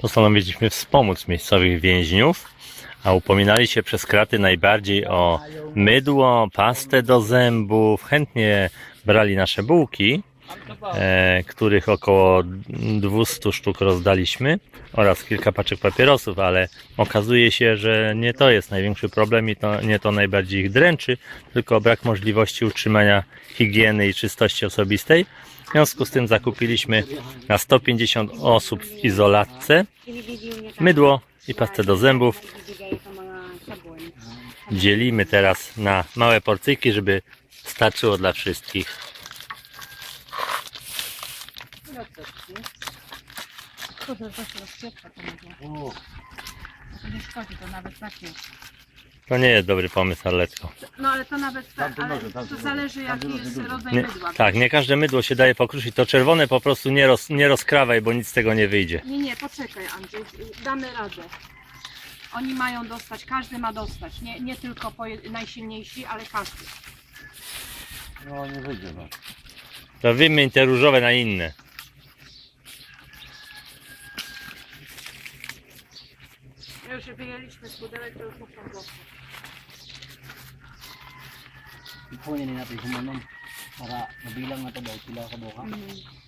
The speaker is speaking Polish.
Postanowiliśmy wspomóc miejscowych więźniów, a upominali się przez kraty najbardziej o mydło, pastę do zębów. Chętnie brali nasze bułki, których około 200 sztuk rozdaliśmy oraz kilka paczek papierosów, ale okazuje się, że nie to jest największy problem i to nie to najbardziej ich dręczy, tylko brak możliwości utrzymania higieny i czystości osobistej. W związku z tym zakupiliśmy na 150 osób w izolatce mydło i pastę do zębów. Dzielimy teraz na małe porcyjki, żeby starczyło dla wszystkich. Kurde, to się to. To nie szkodzi, to nawet takie. To nie jest dobry pomysł, Arletko. No ale to nawet tak, ale to zależy jaki jest rodzaj Nie, mydła. tak, nie każde mydło się daje pokruszyć. To czerwone po prostu nie, roz, nie rozkrawaj, bo nic z tego nie wyjdzie. Nie, nie, poczekaj Andrzej, damy radę. Oni mają dostać, każdy ma dostać. Nie, nie tylko poje- najsilniejsi, ale każdy. No nie wyjdzie no. To wymień te różowe na inne. Już wyjęliśmy z pudełek, to już muszą dostać. Ipunin natin kung anong para mabilang na to daw sila sa buka. Mm.